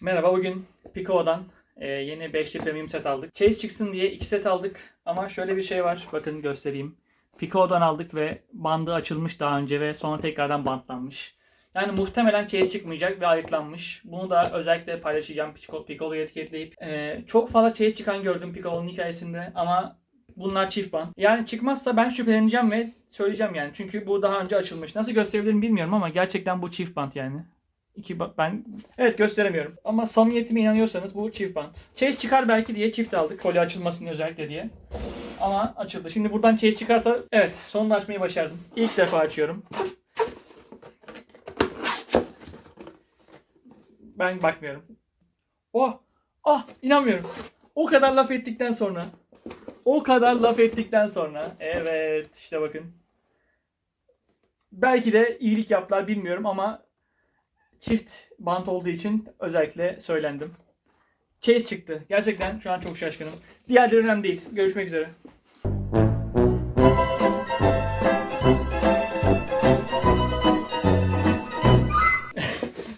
Merhaba bugün Pico'dan e, yeni 5'li premium set aldık. Chase çıksın diye 2 set aldık ama şöyle bir şey var. Bakın göstereyim. Pico'dan aldık ve bandı açılmış daha önce ve sonra tekrardan bantlanmış. Yani muhtemelen Chase çıkmayacak ve ayıklanmış. Bunu da özellikle paylaşacağım Piccolo'yu etiketleyip. E, çok fazla Chase çıkan gördüm Piccolo'nun hikayesinde ama bunlar çift band. Yani çıkmazsa ben şüpheleneceğim ve söyleyeceğim yani. Çünkü bu daha önce açılmış. Nasıl gösterebilirim bilmiyorum ama gerçekten bu çift band yani. İki ben evet gösteremiyorum. Ama samimiyetime inanıyorsanız bu çift bant. Chase çıkar belki diye çift aldık. Kolye açılmasın özellikle diye. Ama açıldı. Şimdi buradan Chase çıkarsa evet sonunda açmayı başardım. İlk defa açıyorum. Ben bakmıyorum. Oh! Ah! inanmıyorum. O kadar laf ettikten sonra. O kadar laf ettikten sonra. Evet işte bakın. Belki de iyilik yaptılar bilmiyorum ama çift bant olduğu için özellikle söylendim. Chase çıktı. Gerçekten şu an çok şaşkınım. Diğerleri önemli değil. Görüşmek üzere.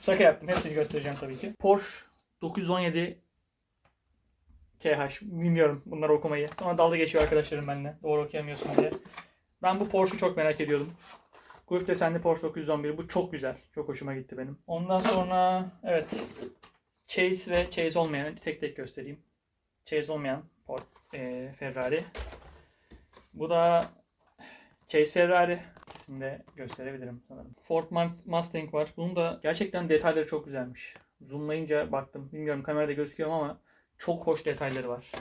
Şaka yaptım. Hepsini göstereceğim tabii ki. Porsche 917 KH. Bilmiyorum bunları okumayı. Sonra dalga geçiyor arkadaşlarım benimle. Doğru okuyamıyorsun diye. Ben bu Porsche'u çok merak ediyordum. Golf desenli Porsche 911. Bu çok güzel. Çok hoşuma gitti benim. Ondan sonra evet. Chase ve Chase olmayan tek tek göstereyim. Chase olmayan e, Ferrari. Bu da Chase Ferrari. İkisini de gösterebilirim sanırım. Ford Mu- Mustang var. Bunun da gerçekten detayları çok güzelmiş. Zoomlayınca baktım. Bilmiyorum kamerada gözüküyor ama çok hoş detayları var.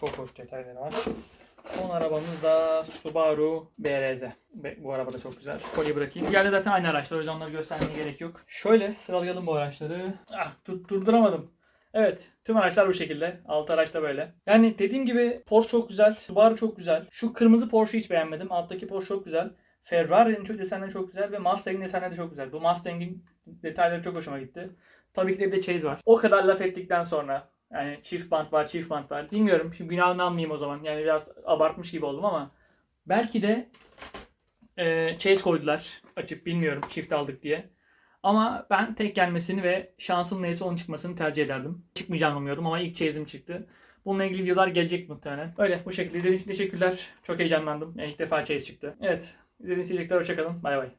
Çok hoş detayları var. Arabamız da Subaru BRZ. Bu araba da çok güzel. Şu kolyeyi bırakayım. Diğerde zaten aynı araçlar. O onları göstermeye gerek yok. Şöyle sıralayalım bu araçları. Ah durduramadım. Evet. Tüm araçlar bu şekilde. Altı araç da böyle. Yani dediğim gibi Porsche çok güzel. Subaru çok güzel. Şu kırmızı Porsche'u hiç beğenmedim. Alttaki Porsche çok güzel. Ferrari'nin çok desenleri çok güzel ve Mustang'in desenleri de çok güzel. Bu Mustang'in detayları çok hoşuma gitti. Tabii ki de bir de Chase var. O kadar laf ettikten sonra yani çift bant var, çift bant var. Bilmiyorum. Şimdi günahını almayayım o zaman. Yani biraz abartmış gibi oldum ama belki de e, Chase koydular açıp bilmiyorum çift aldık diye. Ama ben tek gelmesini ve şansım neyse onun çıkmasını tercih ederdim. Çıkmayacağını umuyordum ama ilk Chase'im çıktı. Bununla ilgili videolar gelecek muhtemelen. Öyle bu şekilde. İzlediğiniz için teşekkürler. Çok heyecanlandım. Yani ilk defa Chase çıktı. Evet. İzlediğiniz için teşekkürler. Hoşçakalın. Bay bay.